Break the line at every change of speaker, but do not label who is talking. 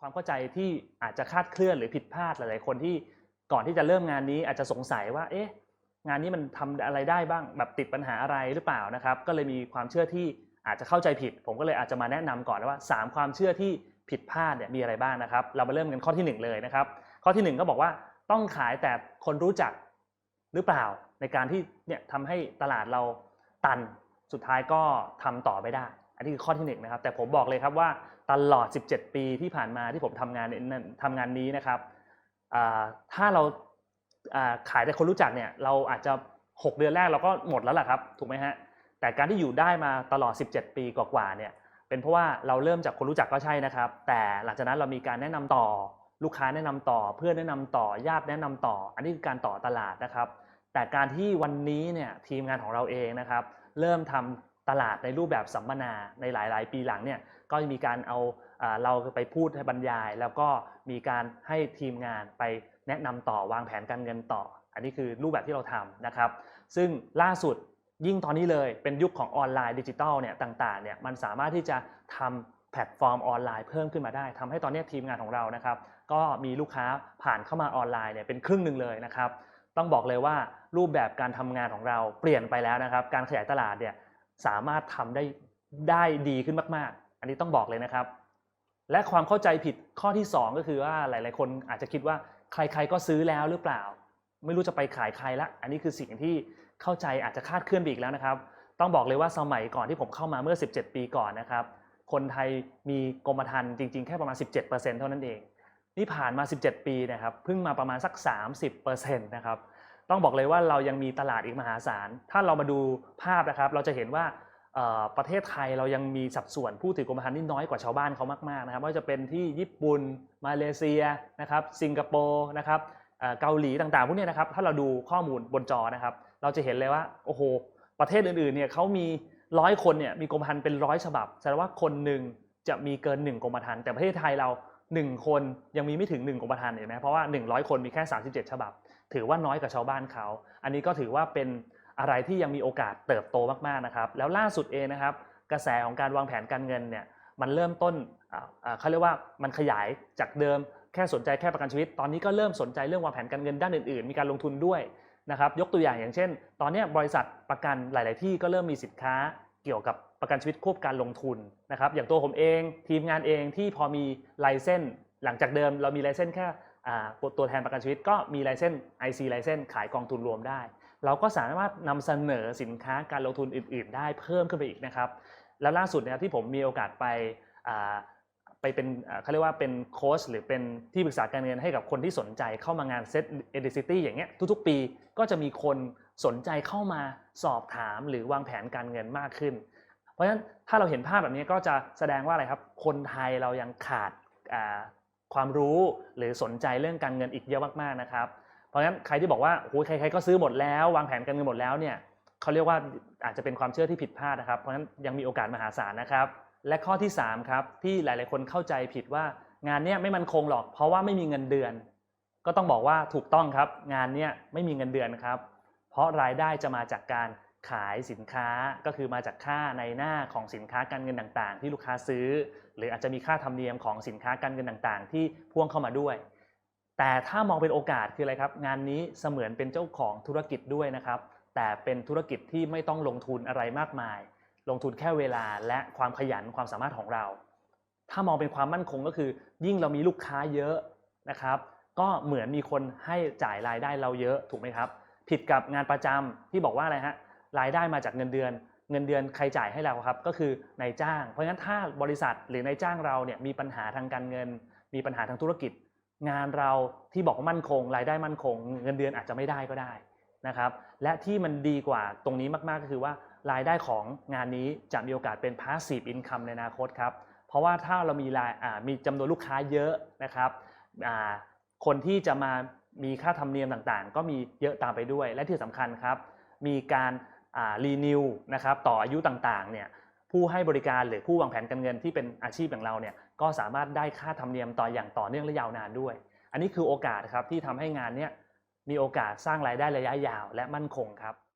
ความเข้าใจที่อาจจะคาดเคลื่อนหรือผิดพลาดหลาย ๆ คนที่ก่อนที่จะเริ่มงานนี้อาจจะสงสัยว่า เอ๊ะ งานนี้มันทำอะไรได้บ้างแบบติดปัญหาอะไรหรือเปล่านะครับ ก็เลยมีความเชื่อที่อาจจะเข้าใจผิด ผมก็เลยอาจจะมาแนะนำก่อนว่า 3 ความเชื่อที่ผิดพลาดเนี่ยมีอะไรบ้างนะครับ เรามาเริ่มกันข้อทีหนึ่1 เลยนะครับ ข้อทีหนึ่1 ก็บอกว่าต้องขายแต่คนรู้จักหรือเปล่าในการที่เนี่ยทำให้ตลาดเราตันสุดท้ายก็ทำต่อไม่ได้ อันนี้คือข้อที่1นงนะครับแต่ผมบอกเลยครับว่าตลอด 17 ปีที่ผ่านมาที่ผมทำงานเนี่ยทำงานนี้นะครับถ้าเราขายแต่คนรู้จักเนี่ยเราอาจจะ 6 เดือนแรกเราก็หมดแล้วล่ะครับถูกไหมฮะแต่การที่อยู่ได้มาตลอด 17 ปีกว่าๆเนี่ยเป็นเพราะว่าเราเริ่มจากคนรู้จักก็ใช่นะครับ แต่หลังจากนั้นเรามีการแนะนำต่อลูกค้าแนะนำต่อ เพื่อนแนะนำต่อญาติแนะนำต่อ อันนี้คือการต่อตลาดนะครับ แต่การที่วันนี้เนี่ยทีมงานของเราเองนะครับ เริ่มทำ ตลาดในรูปแบบสัมมนาในหลาย ๆ ปีหลังเนี่ยก็จะมีการเอาเราไปพูดให้บรรยาย แล้วก็มีการให้ทีมงานไปแนะนำต่อวางแผนการเงินต่อ อันนี้คือรูปแบบที่เราทำนะครับ ซึ่งล่าสุดยิ่งตอนนี้เลยเป็นยุคของออนไลน์ดิจิทัลเนี่ยต่างๆเนี่ยมันสามารถที่จะทำแพลตฟอร์มออนไลน์เพิ่มขึ้นมาได้ทำให้ตอนนี้ทีมงานของเรานะครับก็มีลูกค้าผ่านเข้ามาออนไลน์เนี่ยเป็นครึ่งหนึ่งเลยนะครับ ต้องบอกเลยว่ารูปแบบการทำงานของเราเปลี่ยนไปแล้วนะครับ การขยายตลาดเนี่ย สามารถทำได้ได้ดีขึ้นมาก ๆ อันนี้ต้องบอกเลยนะครับ และความเข้าใจผิดข้อที่ 2 ก็คือว่าหลาย ๆ คนอาจจะคิดว่าใคร ๆ ก็ซื้อแล้วหรือเปล่า ไม่รู้จะไปขายใครละ อันนี้คือสิ่งที่เข้าใจอาจจะคาดเคลื่อนไปอีกแล้วนะครับ ต้องบอกเลยว่าสมัยก่อนที่ผมเข้ามาเมื่อ 17 ปีก่อนนะครับ คนไทยมีกรมธรรม์จริง ๆ แค่ประมาณ 17%เท่านั้นเอง นี่ผ่านมา 17 ปีนะครับ เพิ่งมาประมาณสัก 30%นะครับ ต้องบอกเลยว่าเรายังมีตลาดอีกมหาศาล ถ้าเรามาดูภาพนะครับ เราจะเห็นว่าประเทศไทยเรายังมีสัดส่วนผู้ถือกรมธรรม์ที่น้อยกว่าชาวบ้านเขามากๆนะครับว่าจะเป็นที่ญี่ปุ่น มาเลเซียนะครับ สิงคโปร์นะครับเกาหลีต่างๆพวกนี้นะครับ ถ้าเราดูข้อมูลบนจอนะครับ เราจะเห็นเลยว่าโอ้โหประเทศอื่นๆเนี่ยเขามีร้อยคนเนี่ยมีกรมธรรม์เป็นร้อยฉบับแสดงว่าคนหนึ่งจะมีเกิน1กรมธรรม์แต่ประเทศไทยเรา 1 คนยังมีไม่ถึง1กรมธรรม์เห็นไหมเพราะว่า 100 คนมีแค่ 37 ฉบับ ถือว่าน้อยกว่าชาวบ้านเขา อันนี้ก็ถือว่าเป็นอะไรที่ยังมีโอกาสเติบโตมากๆนะครับ แล้วล่าสุดเองนะครับ กระแสของการวางแผนการเงินเนี่ยมันเริ่มต้นเขาเรียกว่ามันขยายจากเดิมแค่สนใจแค่ประกันชีวิต ตอนนี้ก็เริ่มสนใจเรื่องวางแผนการเงินด้านอื่นๆ มีการลงทุนด้วยนะครับ ยกตัวอย่างอย่างเช่น ตอนนี้บริษัทประกันหลาย ๆ ที่ก็เริ่มมีสินค้า เกี่ยวกับประกันชีวิตควบการลงทุนนะครับ อย่างตัวผมเองทีมงานเองที่พอมีไลเซนหลังจากเดิมเรามีไลเซนแค่ตัวแทนประกันชีวิตก็มีไลเซน IC ไลเซนขายกองทุนรวมได้ เราก็สามารถนำเสนอสินค้าการลงทุนอื่น ๆ ได้เพิ่มขึ้นไปอีกนะครับ แล้วล่าสุดนะครับที่ผมมีโอกาสไปไปเป็นเขาเรียกว่าเป็นโค้ชหรือเป็นที่ปรึกษาการเงินให้กับคนที่สนใจเข้ามางานเซตเอเดซิตี้อย่างเงี้ยทุกๆ ปีก็จะมีคน สนใจเข้ามาสอบถามหรือวางแผนการเงินมากขึ้น เพราะฉะนั้นถ้าเราเห็นภาพแบบนี้ก็จะแสดงว่าอะไรครับ คนไทยเรายังขาดความรู้หรือสนใจเรื่องการเงินอีกเยอะมากๆนะครับ เพราะฉะนั้นใครที่บอกว่าโอ้ยใครๆก็ซื้อหมดแล้ว วางแผนการเงินหมดแล้วเนี่ยเขาเรียกว่าอาจจะเป็นความเชื่อที่ผิดพลาดนะครับ เพราะฉะนั้นยังมีโอกาสมหาศาลนะครับ และข้อที่3ครับที่หลายๆคนเข้าใจผิดว่างานนี้ไม่มันคงหรอก เพราะว่าไม่มีเงินเดือน ก็ต้องบอกว่าถูกต้องครับ งานนี้ไม่มีเงินเดือนครับ เพราะรายได้จะมาจากการขายสินค้าก็คือมาจากค่าในหน้าของสินค้าการเงินต่างๆ ที่ลูกค้าซื้อ หรืออาจจะมีค่าธรรมเนียมของสินค้าการเงินต่างๆ ที่พ่วงเข้ามาด้วย แต่ถ้ามองเป็นโอกาสคืออะไรครับ งานนี้เสมือนเป็นเจ้าของธุรกิจด้วยนะครับ แต่เป็นธุรกิจที่ไม่ต้องลงทุนอะไรมากมาย ลงทุนแค่เวลาและความขยันความสามารถของเรา ถ้ามองเป็นความมั่นคงก็คือ ยิ่งเรามีลูกค้าเยอะนะครับ ก็เหมือนมีคนให้จ่ายรายได้เราเยอะถูกไหมครับ ผิดกับงานประจำที่บอกว่าอะไรฮะรายได้มาจากเงินเดือน เงินเดือนใครจ่ายให้เราครับก็คือนายจ้าง เพราะฉะนั้นถ้าบริษัทหรือนายจ้างเราเนี่ยมีปัญหาทางการเงิน มีปัญหาทางธุรกิจ งานเราที่บอกว่ามั่นคง รายได้มั่นคง เงินเดือนอาจจะไม่ได้ก็ได้นะครับและที่มันดีกว่าตรงนี้มาก ๆ ก็คือว่ารายได้ของงานนี้จะมีโอกาสเป็น passive income ในอนาคตครับ เพราะว่าถ้าเรามีรายมีจำนวนลูกค้าเยอะนะครับคนที่จะมา มีค่าธรรมเนียมต่างๆ ก็มีเยอะตามไปด้วย และที่สำคัญครับ มีการรีนิวนะครับต่ออายุต่างๆเนี่ยผู้ให้บริการหรือผู้วางแผนการเงินที่เป็นอาชีพอย่างเราเนี่ยก็สามารถได้ค่าธรรมเนียมต่ออย่างต่อเนื่องและยาวนานด้วย อันนี้คือโอกาสครับที่ทำให้งานเนี่ยมีโอกาสสร้างรายได้ระยะยาวและมั่นคงครับ